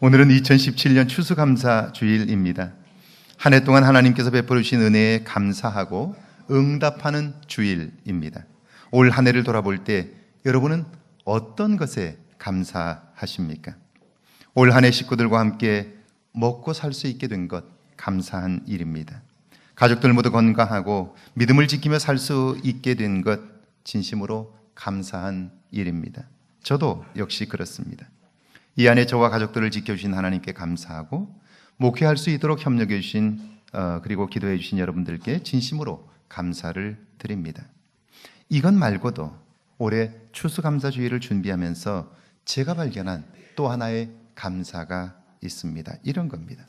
오늘은 2017년 추수감사 주일입니다. 한 해 동안 하나님께서 베풀어 주신 은혜에 감사하고 응답하는 주일입니다. 올 한 해를 돌아볼 때 여러분은 어떤 것에 감사하십니까? 올 한 해 식구들과 함께 먹고 살 수 있게 된 것 감사한 일입니다. 가족들 모두 건강하고 믿음을 지키며 살 수 있게 된 것 진심으로 감사한 일입니다. 저도 역시 그렇습니다. 이 안에 저와 가족들을 지켜주신 하나님께 감사하고 목회할 수 있도록 협력해 주신 어, 그리고 기도해 주신 여러분들께 진심으로 감사를 드립니다. 이것 말고도 올해 추수감사주의를 준비하면서 제가 발견한 또 하나의 감사가 있습니다. 이런 겁니다.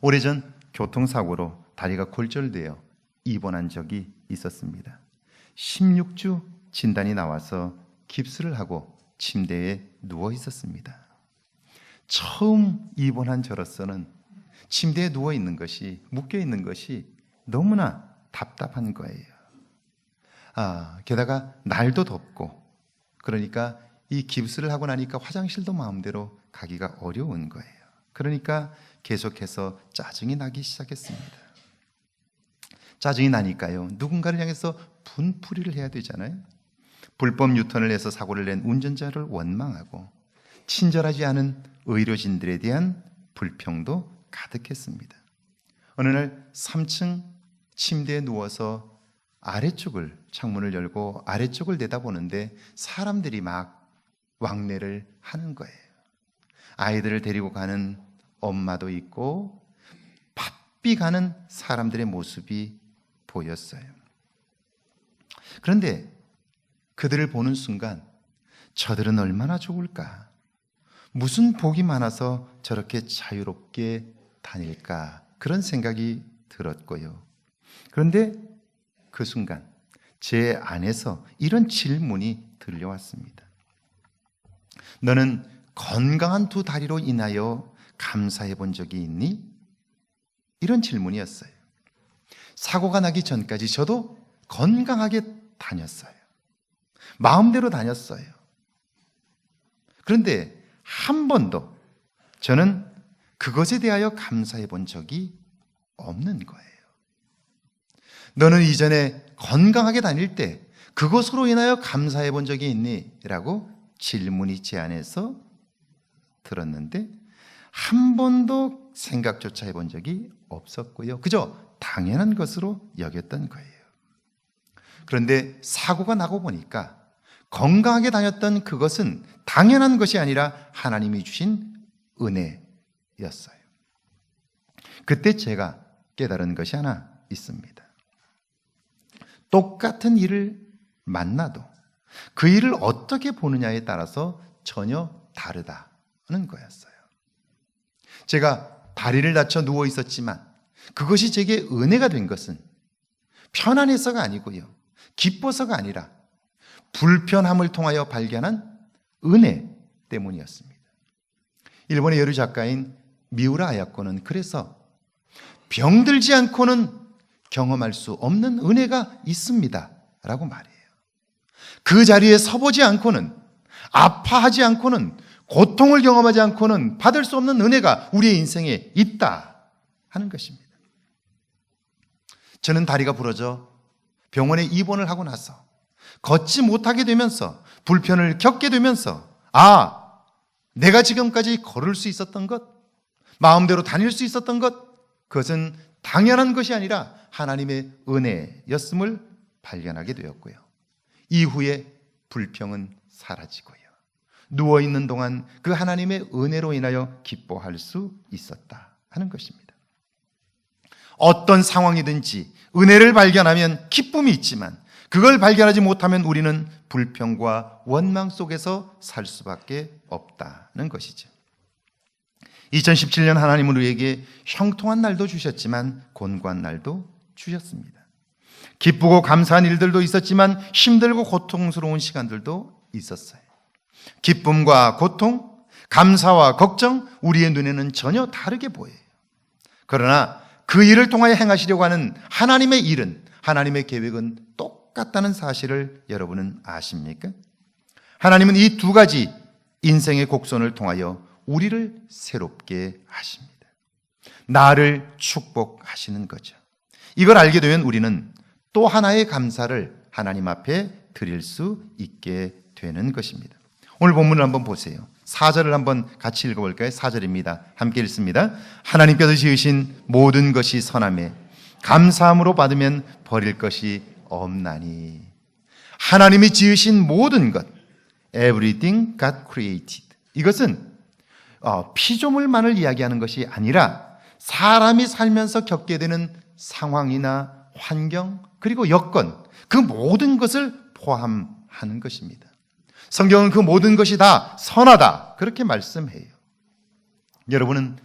오래전 교통사고로 다리가 골절되어 입원한 적이 있었습니다. 16주 진단이 나와서 깁스를 하고 침대에 누워 있었습니다. 처음 입원한 저로서는 침대에 누워 있는 것이 묶여 있는 것이 너무나 답답한 거예요. 아, 게다가 날도 덥고 그러니까 이 깁스를 하고 나니까 화장실도 마음대로 가기가 어려운 거예요. 그러니까 계속해서 짜증이 나기 시작했습니다. 짜증이 나니까요. 누군가를 향해서 분풀이를 해야 되잖아요. 불법 유턴을 해서 사고를 낸 운전자를 원망하고 친절하지 않은 의료진들에 대한 불평도 가득했습니다. 어느 날 3층 침대에 누워서 아래쪽을 창문을 열고 아래쪽을 내다보는데 사람들이 막 왕래를 하는 거예요. 아이들을 데리고 가는 엄마도 있고 바삐 가는 사람들의 모습이 보였어요. 그런데 그들을 보는 순간 저들은 얼마나 좋을까? 무슨 복이 많아서 저렇게 자유롭게 다닐까? 그런 생각이 들었고요. 그런데 그 순간 제 안에서 이런 질문이 들려왔습니다. 너는 건강한 두 다리로 인하여 감사해 본 적이 있니? 이런 질문이었어요. 사고가 나기 전까지 저도 건강하게 다녔어요. 마음대로 다녔어요. 그런데 한 번도 저는 그것에 대하여 감사해 본 적이 없는 거예요. 너는 이전에 건강하게 다닐 때 그것으로 인하여 감사해 본 적이 있니? 라고 질문이 제 안에서 들었는데 한 번도 생각조차 해본 적이 없었고요. 그저 당연한 것으로 여겼던 거예요. 그런데 사고가 나고 보니까 건강하게 다녔던 그것은 당연한 것이 아니라 하나님이 주신 은혜였어요. 그때 제가 깨달은 것이 하나 있습니다. 똑같은 일을 만나도 그 일을 어떻게 보느냐에 따라서 전혀 다르다는 거였어요. 제가 다리를 다쳐 누워 있었지만 그것이 제게 은혜가 된 것은 편안해서가 아니고요. 기뻐서가 아니라 불편함을 통하여 발견한 은혜 때문이었습니다. 일본의 여류 작가인 미우라 아야코는 그래서 병들지 않고는 경험할 수 없는 은혜가 있습니다. 라고 말해요. 그 자리에 서보지 않고는 아파하지 않고는 고통을 경험하지 않고는 받을 수 없는 은혜가 우리의 인생에 있다 하는 것입니다. 저는 다리가 부러져 병원에 입원을 하고 나서 걷지 못하게 되면서 불편을 겪게 되면서 아, 내가 지금까지 걸을 수 있었던 것, 마음대로 다닐 수 있었던 것, 그것은 당연한 것이 아니라 하나님의 은혜였음을 발견하게 되었고요. 이후에 불평은 사라지고요. 누워 있는 동안 그 하나님의 은혜로 인하여 기뻐할 수 있었다 하는 것입니다. 어떤 상황이든지 은혜를 발견하면 기쁨이 있지만 그걸 발견하지 못하면 우리는 불평과 원망 속에서 살 수밖에 없다는 것이죠. 2017년 하나님은 우리에게 형통한 날도 주셨지만 곤고한 날도 주셨습니다. 기쁘고 감사한 일들도 있었지만 힘들고 고통스러운 시간들도 있었어요. 기쁨과 고통, 감사와 걱정, 우리의 눈에는 전혀 다르게 보여요. 그러나 그 일을 통하여 행하시려고 하는 하나님의 일은, 하나님의 계획은 똑 같다는 사실을 여러분은 아십니까? 하나님은 이 두 가지 인생의 곡선을 통하여 우리를 새롭게 하십니다. 나를 축복하시는 거죠. 이걸 알게 되면 우리는 또 하나의 감사를 하나님 앞에 드릴 수 있게 되는 것입니다. 오늘 본문을 한번 보세요. 4절을 한번 같이 읽어볼까요? 4절입니다. 함께 읽습니다. 하나님께서 지으신 모든 것이 선함에 감사함으로 받으면 버릴 것이 없나니. 하나님이 지으신 모든 것, everything God created. 이것은 어, 피조물만을 이야기하는 것이 아니라 사람이 살면서 겪게 되는 상황이나 환경 그리고 여건 그 모든 것을 포함하는 것입니다. 성경은 그 모든 것이 다 선하다 그렇게 말씀해요. 여러분은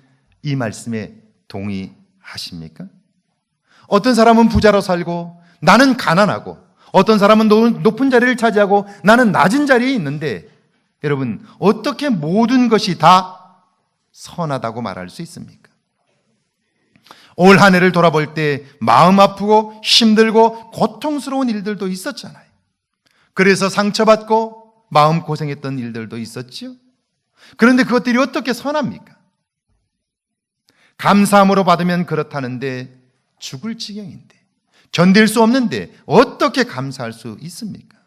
이 말씀에 동의하십니까? 어떤 사람은 부자로 살고 나는 가난하고 어떤 사람은 높- 높은 자리를 차지하고 나는 낮은 자리에 있는데 여러분 어떻게 모든 것이 다 선하다고 말할 수 있습니까? 올 한 해를 돌아볼 때 마음 아프고 힘들고 고통스러운 일들도 있었잖아요. 그래서 상처받고 마음 고생했던 일들도 있었지요. 그런데 그것들이 어떻게 선합니까? 감사함으로 받으면 그렇다는데 죽을 지경인데 견딜 수 없는데 어떻게 감사할 수 있습니까?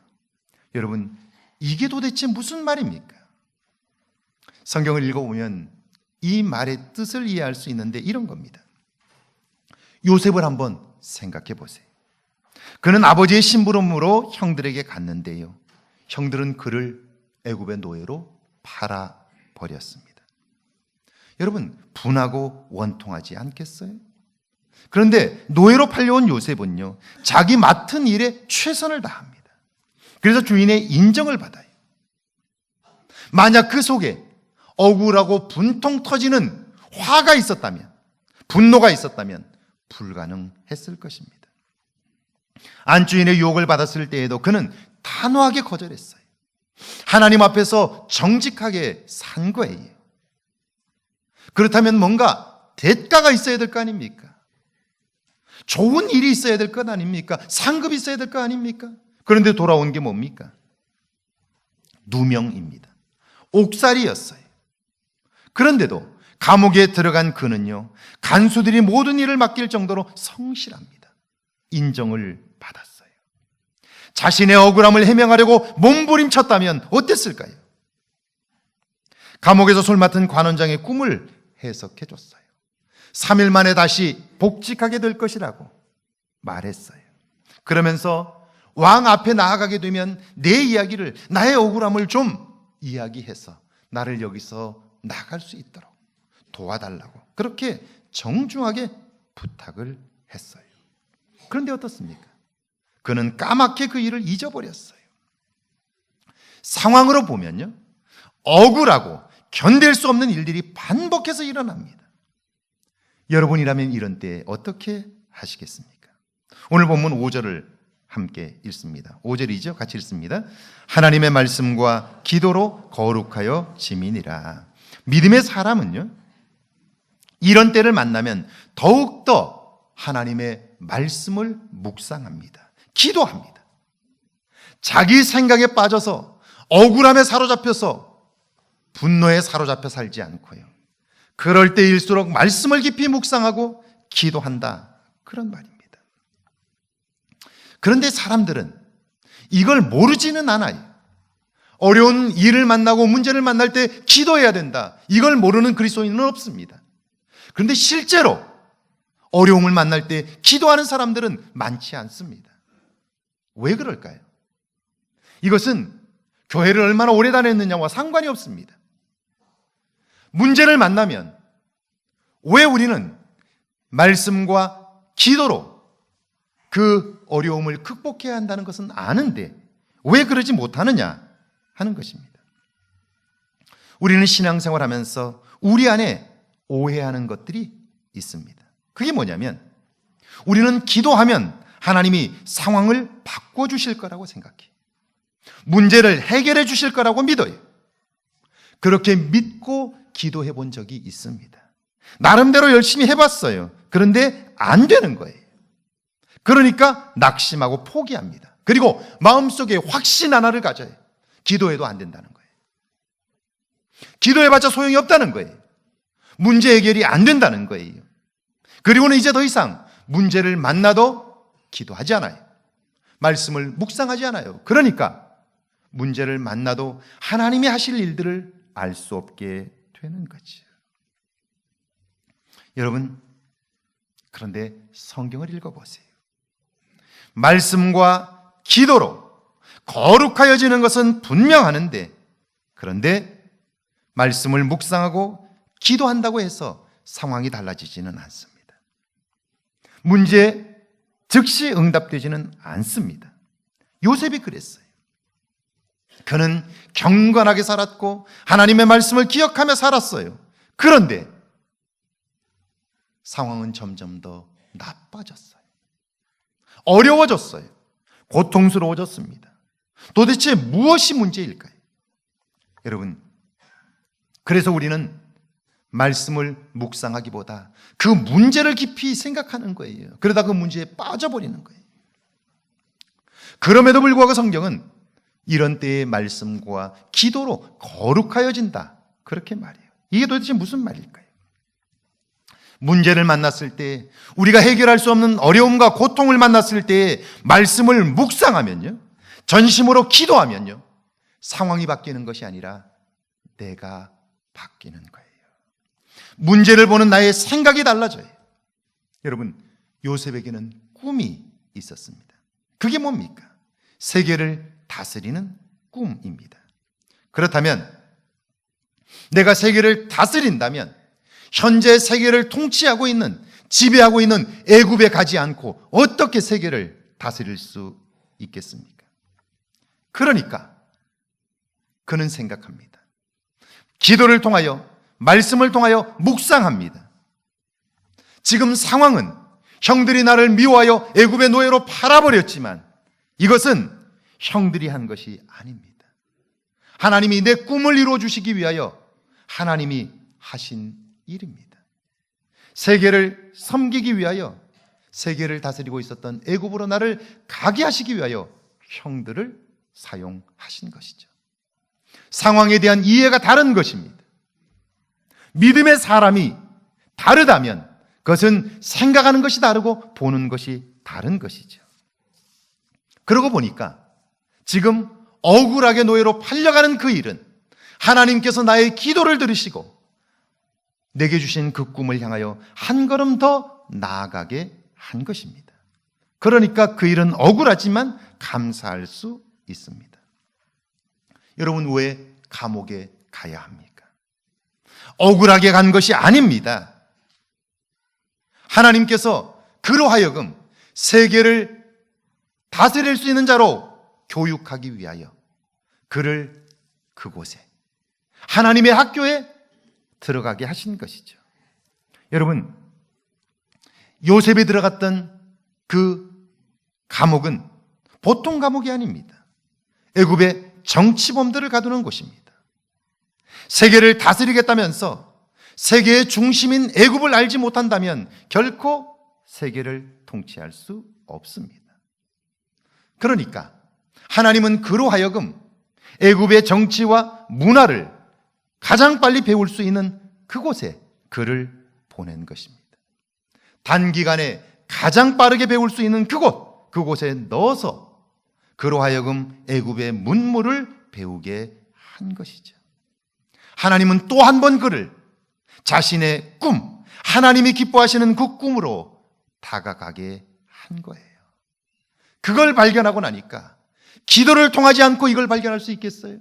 여러분 이게 도대체 무슨 말입니까? 성경을 읽어보면 이 말의 뜻을 이해할 수 있는데 이런 겁니다. 요셉을 한번 생각해 보세요. 그는 아버지의 심부름으로 형들에게 갔는데요. 형들은 그를 애굽의 노예로 팔아 버렸습니다. 여러분 분하고 원통하지 않겠어요? 그런데 노예로 팔려온 요셉은요, 자기 맡은 일에 최선을 다합니다. 그래서 주인의 인정을 받아요. 만약 그 속에 억울하고 분통 터지는 화가 있었다면, 분노가 있었다면 불가능했을 것입니다. 안주인의 유혹을 받았을 때에도 그는 단호하게 거절했어요. 하나님 앞에서 정직하게 산 거예요. 그렇다면 뭔가 대가가 있어야 될 거 아닙니까? 좋은 일이 있어야 될 것 아닙니까? 상급이 있어야 될 거 아닙니까? 그런데 돌아온 게 뭡니까? 누명입니다. 옥살이였어요. 그런데도 감옥에 들어간 그는요, 간수들이 모든 일을 맡길 정도로 성실합니다. 인정을 받았어요. 자신의 억울함을 해명하려고 몸부림쳤다면 어땠을까요? 감옥에서 술 맡은 관원장의 꿈을 해석해 줬어요. 3일 만에 다시 복직하게 될 것이라고 말했어요. 그러면서 왕 앞에 나아가게 되면 내 이야기를, 나의 억울함을 좀 이야기해서 나를 여기서 나갈 수 있도록 도와달라고 그렇게 정중하게 부탁을 했어요. 그런데 어떻습니까? 그는 까맣게 그 일을 잊어버렸어요. 상황으로 보면요. 억울하고 견딜 수 없는 일들이 반복해서 일어납니다. 여러분이라면 이런 때 어떻게 하시겠습니까? 오늘 본문 5절을 함께 읽습니다. 5절이죠. 같이 읽습니다. 하나님의 말씀과 기도로 거룩하여 지민이라. 믿음의 사람은요. 이런 때를 만나면 더욱더 하나님의 말씀을 묵상합니다. 기도합니다. 자기 생각에 빠져서 억울함에 사로잡혀서 분노에 사로잡혀 살지 않고요. 그럴 때일수록 말씀을 깊이 묵상하고 기도한다. 그런 말입니다. 그런데 사람들은 이걸 모르지는 않아요. 어려운 일을 만나고 문제를 만날 때 기도해야 된다. 이걸 모르는 그리스도인은 없습니다. 그런데 실제로 어려움을 만날 때 기도하는 사람들은 많지 않습니다. 왜 그럴까요? 이것은 교회를 얼마나 오래 다녔느냐와 상관이 없습니다. 문제를 만나면 왜 우리는 말씀과 기도로 그 어려움을 극복해야 한다는 것은 아는데 왜 그러지 못하느냐 하는 것입니다. 우리는 신앙생활 하면서 우리 안에 오해하는 것들이 있습니다. 그게 뭐냐면 우리는 기도하면 하나님이 상황을 바꿔주실 거라고 생각해. 문제를 해결해 주실 거라고 믿어요. 그렇게 믿고 기도해 본 적이 있습니다. 나름대로 열심히 해봤어요. 그런데 안 되는 거예요. 그러니까 낙심하고 포기합니다. 그리고 마음속에 확신 하나를 가져요. 기도해도 안 된다는 거예요. 기도해봤자 소용이 없다는 거예요. 문제 해결이 안 된다는 거예요. 그리고는 이제 더 이상 문제를 만나도 기도하지 않아요. 말씀을 묵상하지 않아요. 그러니까 문제를 만나도 하나님이 하실 일들을 알 수 없게 되는 거죠. 여러분, 그런데 성경을 읽어보세요. 말씀과 기도로 거룩하여지는 것은 분명하는데, 그런데 말씀을 묵상하고 기도한다고 해서 상황이 달라지지는 않습니다. 문제 즉시 응답되지는 않습니다. 요셉이 그랬어요. 그는 경건하게 살았고 하나님의 말씀을 기억하며 살았어요. 그런데 상황은 점점 더 나빠졌어요. 어려워졌어요. 고통스러워졌습니다. 도대체 무엇이 문제일까요? 여러분, 그래서 우리는 말씀을 묵상하기보다 그 문제를 깊이 생각하는 거예요. 그러다 그 문제에 빠져버리는 거예요. 그럼에도 불구하고 성경은 이런 때의 말씀과 기도로 거룩하여진다. 그렇게 말해요. 이게 도대체 무슨 말일까요? 문제를 만났을 때, 우리가 해결할 수 없는 어려움과 고통을 만났을 때 말씀을 묵상하면요. 전심으로 기도하면요. 상황이 바뀌는 것이 아니라 내가 바뀌는 거예요. 문제를 보는 나의 생각이 달라져요. 여러분, 요셉에게는 꿈이 있었습니다. 그게 뭡니까? 세계를 다스리는 꿈입니다. 그렇다면 내가 세계를 다스린다면 현재 세계를 통치하고 있는 지배하고 있는 애굽에 가지 않고 어떻게 세계를 다스릴 수 있겠습니까? 그러니까 그는 생각합니다. 기도를 통하여 말씀을 통하여 묵상합니다. 지금 상황은 형들이 나를 미워하여 애굽의 노예로 팔아버렸지만 이것은 형들이 한 것이 아닙니다. 하나님이 내 꿈을 이루어 주시기 위하여 하나님이 하신 일입니다. 세계를 섬기기 위하여 세계를 다스리고 있었던 애굽으로 나를 가게 하시기 위하여 형들을 사용하신 것이죠. 상황에 대한 이해가 다른 것입니다. 믿음의 사람이 다르다면 그것은 생각하는 것이 다르고 보는 것이 다른 것이죠. 그러고 보니까 지금 억울하게 노예로 팔려가는 그 일은 하나님께서 나의 기도를 들으시고 내게 주신 그 꿈을 향하여 한 걸음 더 나아가게 한 것입니다. 그러니까 그 일은 억울하지만 감사할 수 있습니다. 여러분 왜 감옥에 가야 합니까? 억울하게 간 것이 아닙니다. 하나님께서 그로 하여금 세계를 다스릴 수 있는 자로 교육하기 위하여 그를 그곳에 하나님의 학교에 들어가게 하신 것이죠. 여러분, 요셉이 들어갔던 그 감옥은 보통 감옥이 아닙니다. 애굽의 정치범들을 가두는 곳입니다. 세계를 다스리겠다면서 세계의 중심인 애굽을 알지 못한다면 결코 세계를 통치할 수 없습니다. 그러니까 하나님은 그로 하여금 애굽의 정치와 문화를 가장 빨리 배울 수 있는 그곳에 그를 보낸 것입니다. 단기간에 가장 빠르게 배울 수 있는 그곳, 그곳에 넣어서 그로 하여금 애굽의 문물을 배우게 한 것이죠. 하나님은 또 한 번 그를 자신의 꿈, 하나님이 기뻐하시는 그 꿈으로 다가가게 한 거예요. 그걸 발견하고 나니까 기도를 통하지 않고 이걸 발견할 수 있겠어요?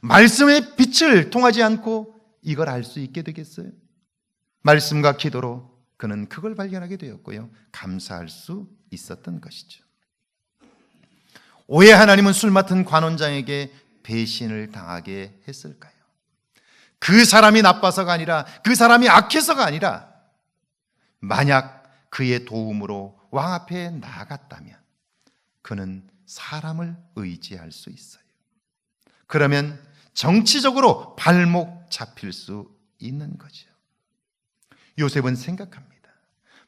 말씀의 빛을 통하지 않고 이걸 알 수 있게 되겠어요? 말씀과 기도로 그는 그걸 발견하게 되었고요. 감사할 수 있었던 것이죠. 왜 하나님은 술 맡은 관원장에게 배신을 당하게 했을까요? 그 사람이 나빠서가 아니라 그 사람이 악해서가 아니라 만약 그의 도움으로 왕 앞에 나아갔다면 그는 사람을 의지할 수 있어요. 그러면 정치적으로 발목 잡힐 수 있는 거죠. 요셉은 생각합니다.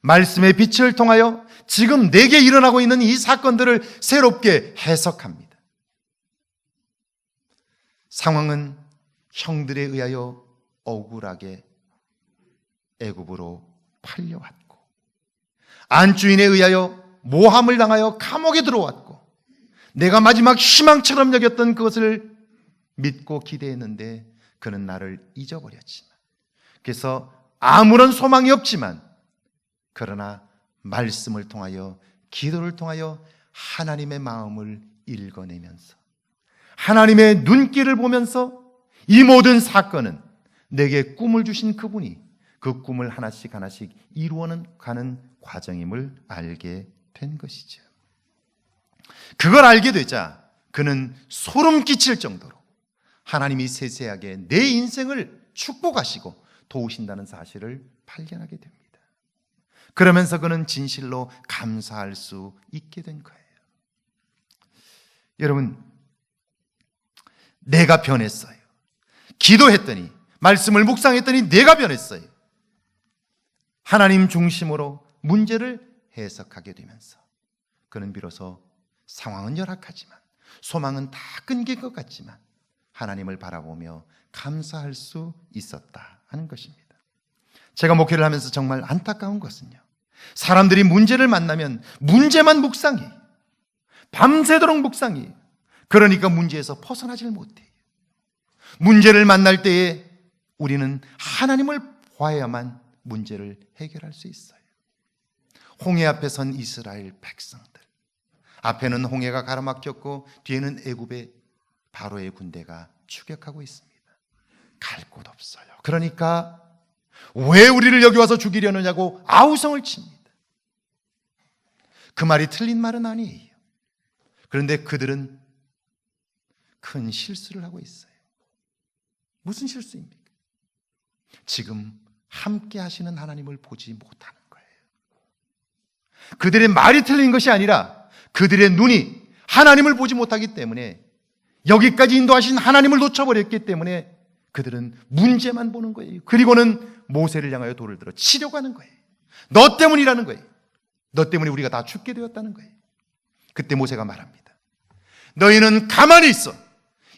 말씀의 빛을 통하여 지금 내게 일어나고 있는 이 사건들을 새롭게 해석합니다. 상황은 형들에 의하여 억울하게 애굽으로 팔려왔고 안주인에 의하여 모함을 당하여 감옥에 들어왔고 내가 마지막 희망처럼 여겼던 그것을 믿고 기대했는데 그는 나를 잊어버렸지만 그래서 아무런 소망이 없지만 그러나 말씀을 통하여 기도를 통하여 하나님의 마음을 읽어내면서 하나님의 눈길을 보면서 이 모든 사건은 내게 꿈을 주신 그분이 그 꿈을 하나씩 하나씩 이루어는 가는 과정임을 알게 된 것이죠. 그걸 알게 되자 그는 소름 끼칠 정도로 하나님이 세세하게 내 인생을 축복하시고 도우신다는 사실을 발견하게 됩니다. 그러면서 그는 진실로 감사할 수 있게 된 거예요. 여러분, 내가 변했어요. 기도했더니, 말씀을 묵상했더니 내가 변했어요. 하나님 중심으로 문제를 해석하게 되면서 그는 비로소 상황은 열악하지만 소망은 다 끊길 것 같지만 하나님을 바라보며 감사할 수 있었다 하는 것입니다. 제가 목회를 하면서 정말 안타까운 것은요. 사람들이 문제를 만나면 문제만 묵상해. 밤새도록 묵상해. 그러니까 문제에서 벗어나질 못해요. 문제를 만날 때에 우리는 하나님을 보아야만 문제를 해결할 수 있어요. 홍해 앞에 선 이스라엘 백성들. 앞에는 홍해가 가로막혔고 뒤에는 애굽의 바로의 군대가 추격하고 있습니다. 갈 곳 없어요. 그러니까 왜 우리를 여기 와서 죽이려느냐고 아우성을 칩니다. 그 말이 틀린 말은 아니에요. 그런데 그들은 큰 실수를 하고 있어요. 무슨 실수입니까? 지금 함께 하시는 하나님을 보지 못하는 거예요. 그들의 말이 틀린 것이 아니라 그들의 눈이 하나님을 보지 못하기 때문에 여기까지 인도하신 하나님을 놓쳐버렸기 때문에 그들은 문제만 보는 거예요. 그리고는 모세를 향하여 돌을 들어 치려고 하는 거예요. 너 때문이라는 거예요. 너 때문에 우리가 다 죽게 되었다는 거예요. 그때 모세가 말합니다. 너희는 가만히 있어.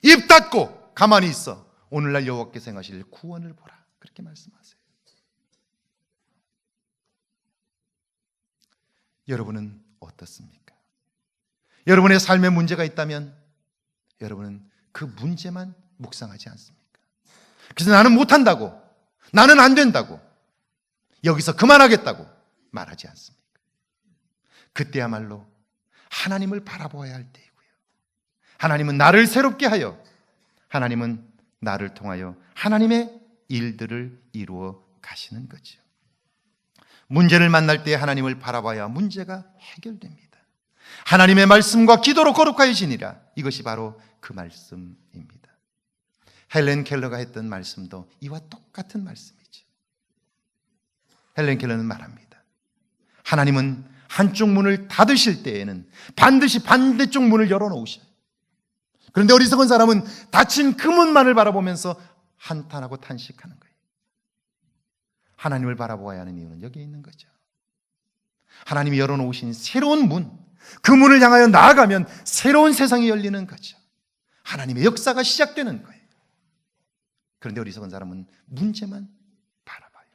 입 닫고 가만히 있어. 오늘날 여호와께서 행하실 구원을 보라. 그렇게 말씀하세요. 여러분은 어떻습니까? 여러분의 삶에 문제가 있다면 여러분은 그 문제만 묵상하지 않습니까? 그래서 나는 못한다고, 나는 안 된다고, 여기서 그만하겠다고 말하지 않습니까? 그때야말로 하나님을 바라보아야 할 때이고요. 하나님은 나를 새롭게 하여, 하나님은 나를 통하여 하나님의 일들을 이루어 가시는 거죠. 문제를 만날 때 하나님을 바라봐야 문제가 해결됩니다. 하나님의 말씀과 기도로 거룩하여지니라. 이것이 바로 그 말씀입니다. 헬렌 켈러가 했던 말씀도 이와 똑같은 말씀이죠. 헬렌 켈러는 말합니다. 하나님은 한쪽 문을 닫으실 때에는 반드시 반대쪽 문을 열어놓으셔요. 그런데 어리석은 사람은 닫힌 그 문만을 바라보면서 한탄하고 탄식하는 거예요. 하나님을 바라보아야 하는 이유는 여기에 있는 거죠. 하나님이 열어놓으신 새로운 문, 그 문을 향하여 나아가면 새로운 세상이 열리는 거죠. 하나님의 역사가 시작되는 거예요. 그런데 어리석은 사람은 문제만 바라봐요.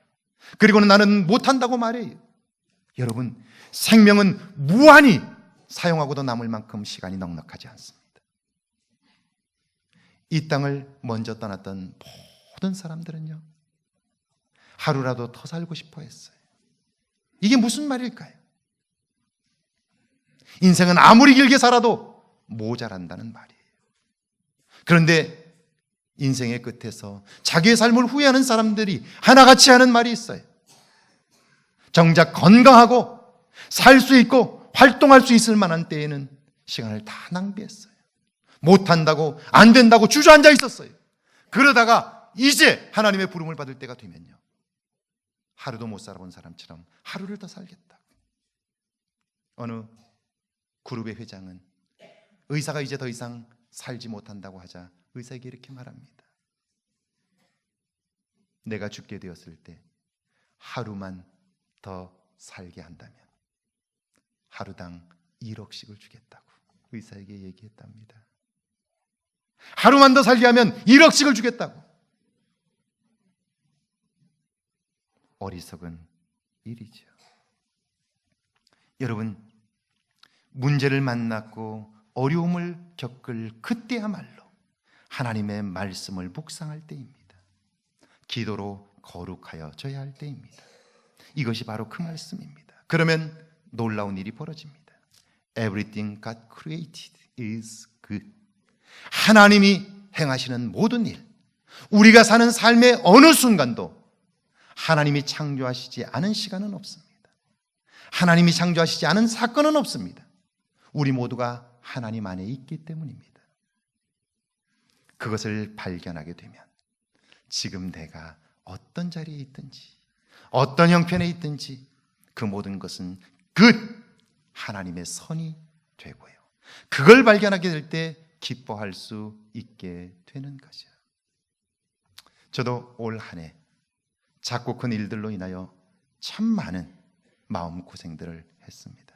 그리고는 나는 못한다고 말해요. 여러분, 생명은 무한히 사용하고도 남을 만큼 시간이 넉넉하지 않습니다. 이 땅을 먼저 떠났던 모든 사람들은요, 하루라도 더 살고 싶어 했어요. 이게 무슨 말일까요? 인생은 아무리 길게 살아도 모자란다는 말이에요. 그런데 인생의 끝에서 자기의 삶을 후회하는 사람들이 하나같이 하는 말이 있어요. 정작 건강하고 살 수 있고 활동할 수 있을 만한 때에는 시간을 다 낭비했어요. 못한다고, 안 된다고 주저앉아 있었어요. 그러다가 이제 하나님의 부름을 받을 때가 되면요. 하루도 못 살아본 사람처럼 하루를 더 살겠다. 어느 그룹의 회장은 의사가 이제 더 이상 살지 못한다고 하자 의사에게 이렇게 말합니다. 내가 죽게 되었을 때 하루만 더 살게 한다면 하루당 1억씩을 주겠다고 의사에게 얘기했답니다. 하루만 더 살게 하면 1억씩을 주겠다고. 어리석은 일이죠. 여러분, 문제를 만났고 어려움을 겪을 그때야말로 하나님의 말씀을 묵상할 때입니다. 기도로 거룩하여져야 할 때입니다. 이것이 바로 그 말씀입니다. 그러면 놀라운 일이 벌어집니다. Everything God created is good. 하나님이 행하시는 모든 일, 우리가 사는 삶의 어느 순간도 하나님이 창조하시지 않은 시간은 없습니다. 하나님이 창조하시지 않은 사건은 없습니다. 우리 모두가 하나님 안에 있기 때문입니다. 그것을 발견하게 되면 지금 내가 어떤 자리에 있든지 어떤 형편에 있든지 그 모든 것은 끝 하나님의 선이 되고요. 그걸 발견하게 될 때 기뻐할 수 있게 되는 거죠. 저도 올 한 해 작고 큰 일들로 인하여 참 많은 마음 고생들을 했습니다.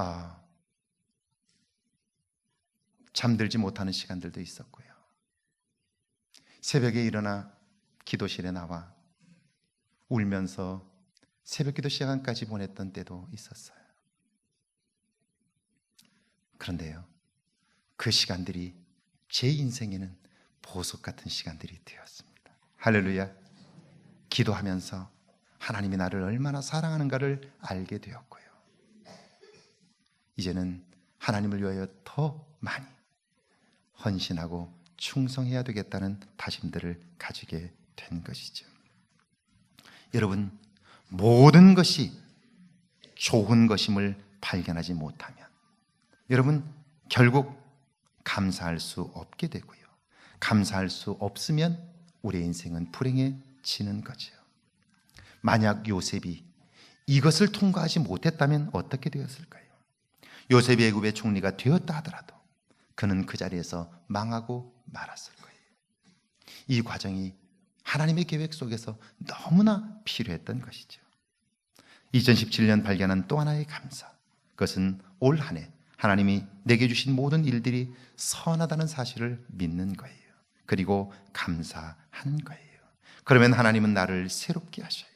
아, 잠들지 못하는 시간들도 있었고요. 새벽에 일어나 기도실에 나와 울면서 새벽 기도 시간까지 보냈던 때도 있었어요. 그런데요, 그 시간들이 제 인생에는 보석 같은 시간들이 되었습니다. 할렐루야. 기도하면서 하나님이 나를 얼마나 사랑하는가를 알게 되었고요. 이제는 하나님을 위하여 더 많이 헌신하고 충성해야 되겠다는 다짐들을 가지게 된 것이죠. 여러분, 모든 것이 좋은 것임을 발견하지 못하면 여러분, 결국 감사할 수 없게 되고요. 감사할 수 없으면 우리의 인생은 불행해지는 거죠. 만약 요셉이 이것을 통과하지 못했다면 어떻게 되었을까요? 요셉이 애굽의 총리가 되었다 하더라도 그는 그 자리에서 망하고 말았을 거예요. 이 과정이 하나님의 계획 속에서 너무나 필요했던 것이죠. 2017년 발견한 또 하나의 감사. 그것은 올 한 해 하나님이 내게 주신 모든 일들이 선하다는 사실을 믿는 거예요. 그리고 감사하는 거예요. 그러면 하나님은 나를 새롭게 하셔요.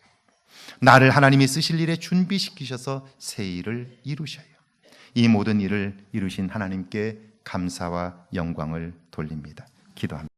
나를 하나님이 쓰실 일에 준비시키셔서 새 일을 이루셔요. 이 모든 일을 이루신 하나님께 감사와 영광을 돌립니다. 기도합니다.